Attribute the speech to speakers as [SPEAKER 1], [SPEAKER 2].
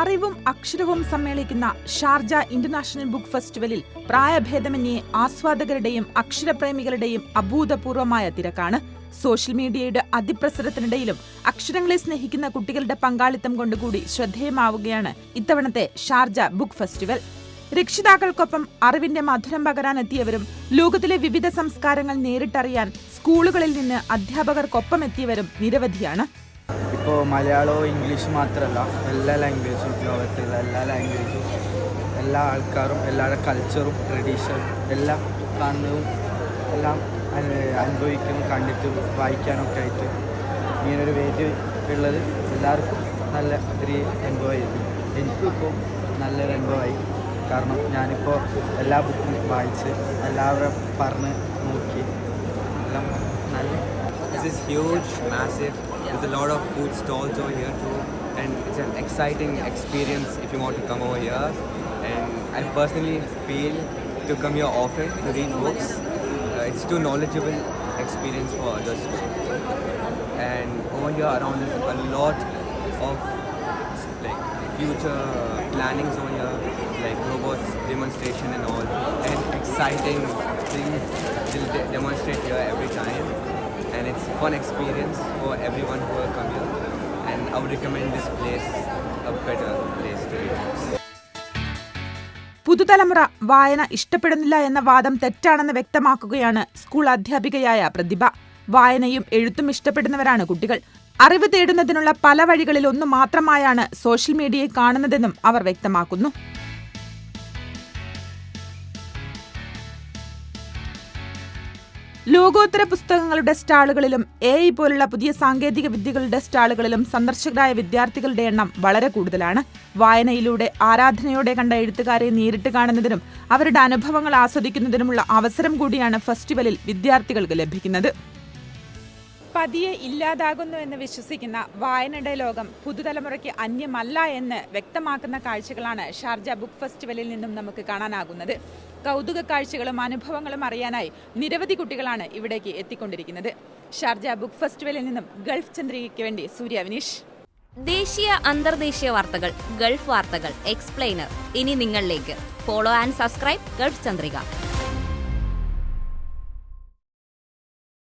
[SPEAKER 1] അറിവും അക്ഷരവും സമ്മേളിക്കുന്ന ഷാർജ ഇന്റർനാഷണൽ ബുക്ക് ഫെസ്റ്റിവലിൽ പ്രായഭേദമന്യേ ആസ്വാദകരുടെയും അക്ഷരപ്രേമികളുടെയും അഭൂതപൂർവമായ തിരക്കാണ്. സോഷ്യൽ മീഡിയയുടെ അതിപ്രസരത്തിനിടയിലും അക്ഷരങ്ങളെ സ്നേഹിക്കുന്ന കുട്ടികളുടെ പങ്കാളിത്തം കൊണ്ടുകൂടി ശ്രദ്ധേയമാവുകയാണ് ഇത്തവണത്തെ ഷാർജ ബുക്ക് ഫെസ്റ്റിവൽ. രക്ഷിതാക്കൾക്കൊപ്പം അറിവിന്റെ മധുരം പകരാനെത്തിയവരും ലോകത്തിലെ വിവിധ സംസ്കാരങ്ങൾ നേരിട്ടറിയാൻ സ്കൂളുകളിൽ നിന്ന് അധ്യാപകർക്കൊപ്പം എത്തിയവരും നിരവധിയാണ്.
[SPEAKER 2] ഇപ്പോൾ മലയാളവും ഇംഗ്ലീഷ് മാത്രമല്ല എല്ലാ ലാംഗ്വേജും ലോകത്തുള്ള എല്ലാ ലാംഗ്വേജും എല്ലാ ആൾക്കാരും എല്ലാവരുടെ കൾച്ചറും ട്രഡീഷനും എല്ലാം കാണുന്നതും എല്ലാം അനുഭവിക്കുന്നു അനുഭവിക്കും കണ്ടിട്ടും വായിക്കാനൊക്കെ ആയിട്ട് ഇങ്ങനൊരു വേദി ഉള്ളത് എല്ലാവർക്കും നല്ല ഒരു അനുഭവമായിരുന്നു എനിക്കും ഇപ്പോൾ നല്ലൊരു അനുഭവമായി കാരണം ഞാനിപ്പോൾ എല്ലാ ബുക്കും വായിച്ച് എല്ലാവരും പറഞ്ഞ് നോക്കി എല്ലാം നല്ല
[SPEAKER 3] this is huge massive. There's a lot of food stalls over here too, and it's an exciting experience if you want to come over here. And I personally feel to come here often to read books. Uh, it's too knowledgeable experience for others too. And over here around there's a lot of like future plannings over here, like robots demonstration and all, and exciting things they'll de- demonstrate here every time. And it's fun experience for everyone who will come here. And I would recommend this place a better place to live.
[SPEAKER 1] പുതുതലമുറ വായന ഇഷ്ടപ്പെടുന്നില്ല എന്ന വാദം തെറ്റാണെന്ന് വ്യക്തമാക്കുകയാണ് school അധ്യാപികയായ പ്രതിഭ വായനയും എഴുത്തും ഇഷ്ടപ്പെടുന്നവരാണ് കുട്ടികൾ അറിവ് തേടുന്നതിനുള്ള പല വഴികളിൽ ഒന്നു മാത്രമായാണ് സോഷ്യൽ മീഡിയയെ കാണുന്നതെന്നും അവർ വ്യക്തമാക്കുന്നു ലോകോത്തര പുസ്തകങ്ങളുടെ സ്റ്റാളുകളിലും എ ഐ പോലുള്ള പുതിയ സാങ്കേതിക വിദ്യകളുടെ സ്റ്റാളുകളിലും സന്ദർശകരായ വിദ്യാർത്ഥികളുടെ എണ്ണം വളരെ കൂടുതലാണ്. വായനയിലൂടെ ആരാധനയോടെ കണ്ട എഴുത്തുകാരെ നേരിട്ട് കാണുന്നതിനും അവരുടെ അനുഭവങ്ങൾ ആസ്വദിക്കുന്നതിനുമുള്ള അവസരം കൂടിയാണ് ഫെസ്റ്റിവലിൽ വിദ്യാർത്ഥികൾക്ക് ലഭിക്കുന്നത്. പതിയെ ഇല്ലാതാകുന്നു എന്ന് വിശ്വസിക്കുന്ന വായനയുടെ ലോകം പുതുതലമുറയ്ക്ക് അന്യമല്ല എന്ന് വ്യക്തമാക്കുന്ന കാഴ്ചകളാണ് ഷാർജ ബുക്ക് ഫെസ്റ്റിവലിൽ നിന്നും നമുക്ക് കാണാനാകുന്നത്. കൗതുക കാഴ്ചകളും അനുഭവങ്ങളും അറിയാനായി നിരവധി കുട്ടികളാണ് ഇവിടേക്ക് എത്തിക്കൊണ്ടിരിക്കുന്നത്. ഷാർജ ബുക്ക് ഫെസ്റ്റിവലിൽ നിന്നും ഗൾഫ് ചന്ദ്രികയ്ക്ക് വേണ്ടി സൂര്യ വിനീഷ്
[SPEAKER 4] ദേശീയ അന്തർദേശീയ വാർത്തകൾ ഗൾഫ് വാർത്തകൾ എക്സ്പ്ലെയിനർ. ഇനി നിങ്ങളിലേക്ക്. Follow and subscribe Gulf Chandrika.